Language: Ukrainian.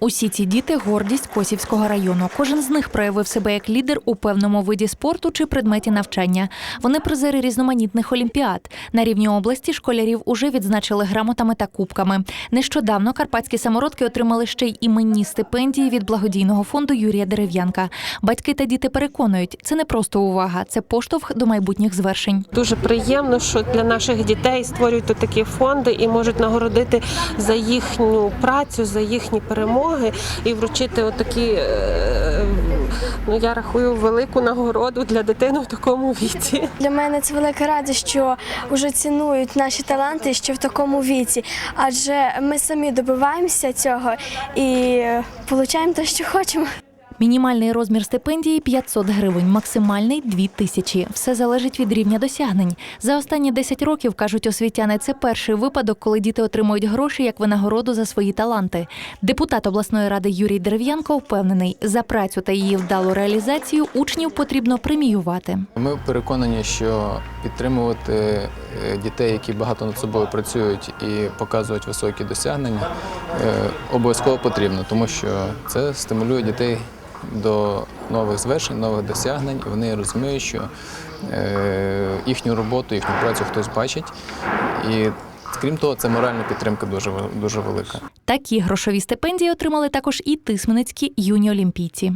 Усі ці діти гордість Косівського району. Кожен з них проявив себе як лідер у певному виді спорту чи предметі навчання. Вони призери різноманітних олімпіад. На рівні області школярів уже відзначили грамотами та кубками. Нещодавно карпатські самородки отримали ще й іменні стипендії від благодійного фонду Юрія Дерев'янка. Батьки та діти переконують, це не просто увага, це поштовх до майбутніх звершень. Дуже приємно, що для наших дітей створюють такі фонди і можуть нагородити за їхню працю, за їхні перемоги і вручити отакі, е, ну я рахую, велику нагороду для дитини в такому віці. Для мене це велика радість, що вже цінують наші таланти ще в такому віці, адже ми самі добиваємося цього і отримуємо те, що хочемо. Мінімальний розмір стипендії 500 гривень, максимальний 2 тисячі. Все залежить від рівня досягнень. За останні 10 років, кажуть освітяни, це перший випадок, коли діти отримують гроші як винагороду за свої таланти. Депутат обласної ради Юрій Дерев'янко впевнений, за працю та її вдалу реалізацію учнів потрібно преміювати. Ми переконані, що підтримувати е, дітей, які багато над собою працюють і показують високі досягнення, е, обов'язково потрібно, тому що це стимулює дітей до нових звершень, нових досягнень. І вони розуміють, що е, їхню роботу, їхню працю хтось бачить. І крім того, це моральна підтримка дуже, дуже велика. Такі грошові стипендії отримали також і тисменецькі юні олімпійці.